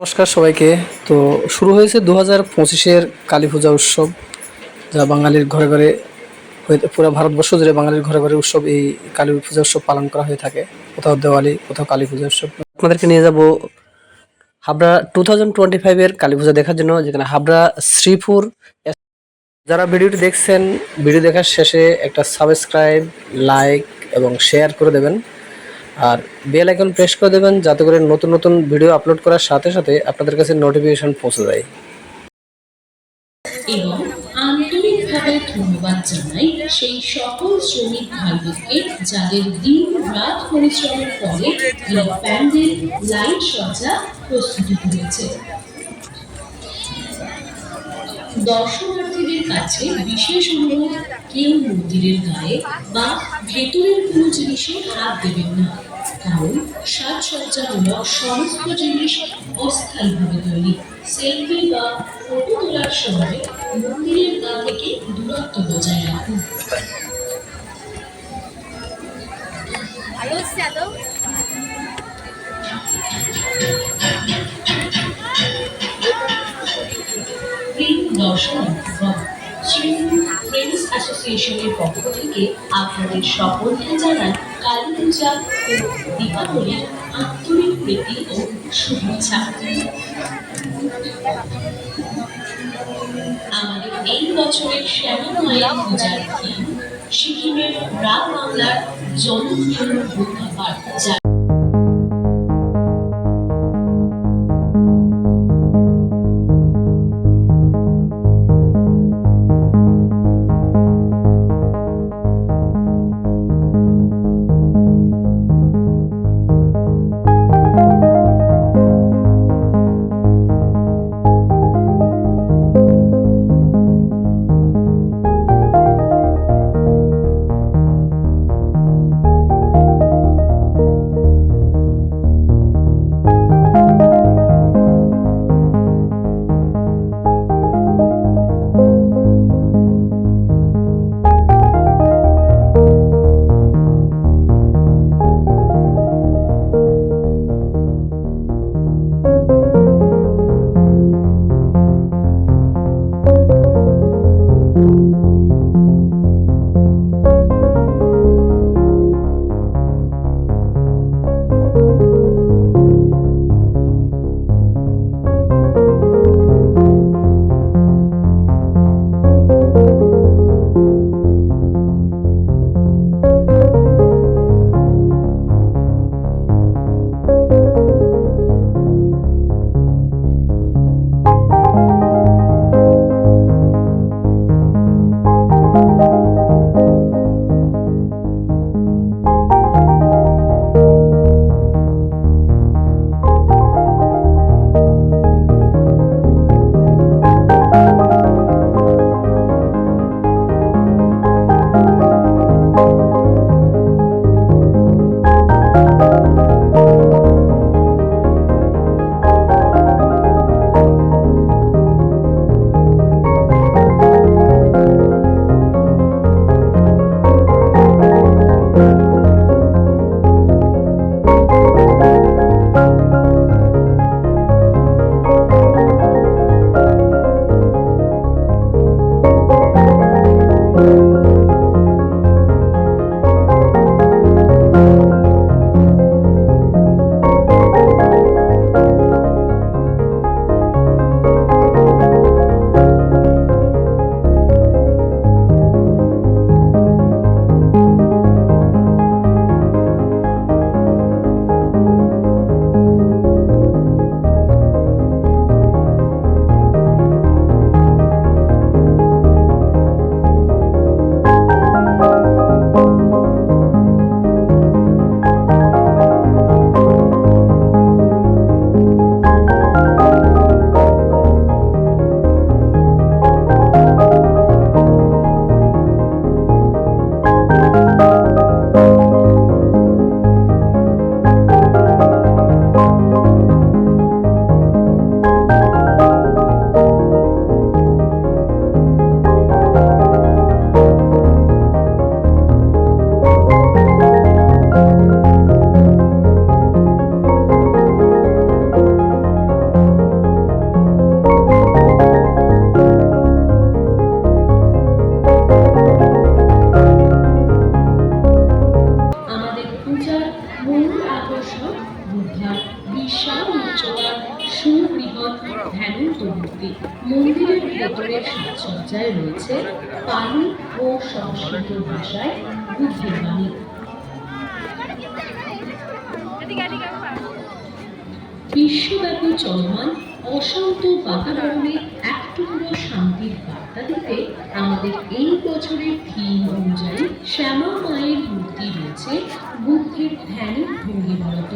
নমস্কার সবাইকে। তো শুরু হয়েছে দু হাজার পঁচিশের কালী পূজা উৎসব, যা বাঙালির ঘরে ঘরে পুরো ভারতবর্ষ জুড়ে বাঙালির ঘরে ঘরে উৎসব এই কালী পূজা উৎসব পালন করা হয়ে থাকে। কোথাও দেওয়ালি, কোথাও কালী পূজা উৎসব। আপনাদেরকে নিয়ে যাব হাবড়া টু থাউজেন্ড টোয়েন্টি ফাইভের কালী পূজা দেখার জন্য, যেখানে হাবড়া শ্রীপুর। যারা ভিডিওটি দেখছেন, ভিডিও দেখার শেষে একটা সাবস্ক্রাইব লাইক এবং শেয়ার করে দেবেন। আর বেল আইকন প্রেস করে দেবেন যাতে করে নতুন নতুন ভিডিও আপলোড করার সাথে সাথে আপনাদের কাছে নোটিফিকেশন পৌঁছে যায়। এবং আন্তরিকভাবে ধন্যবাদ জানাই সেই সকল শ্রমিক ভাইদেরকে যাদের দিন রাত পরিশ্রমের ফলে এই প্যান্ডেল লাইট সজ্জা প্রস্তুতি করেছে। দর্শনার্থীদের কাছে বিশেষ অনুরোধ, কেউ মন্দিরের গায়ে বা ভেতরের কোনো জিনিসে হাত দেবেন না। কারণ সাজসজ্জামূলক সমস্ত জিনিস অস্থায়ীভাবে তৈরি। সেলফি বা ফটো তোলার সময় মন্দিরের গা থেকে দূরত্ব বজায় রাখুন। দর্শনার্থীগণ শ্রীমূল ফ্রেন্ডস অ্যাসোসিয়েশনের পক্ষ থেকে আপনাদের সকলকে জানাই কালী পূজা ও দীপাবলির আন্তরিক প্রীতি ও শুভেচ্ছা। আমাদের এই বছরের শ্যামা মায়ের পূজার থিম সিকিমের রাগ বাংলার জনপ্রিয় বুদ্ধাপাঠ যা মূর্তি মন্দিরের ভেতরের সাজসজ্জায় রয়েছে ও সংস্কৃত ভাষায় বিশ্বব্যাপী চলমান অশান্ত বাতাবরণে এক টুকরো শান্তির বার্তা দিতে আমাদের এই বছরের থিম অনুযায়ী শ্যামা মায়ের মূর্তি রয়েছে বুদ্ধের ধ্যানের ভঙ্গিমরত।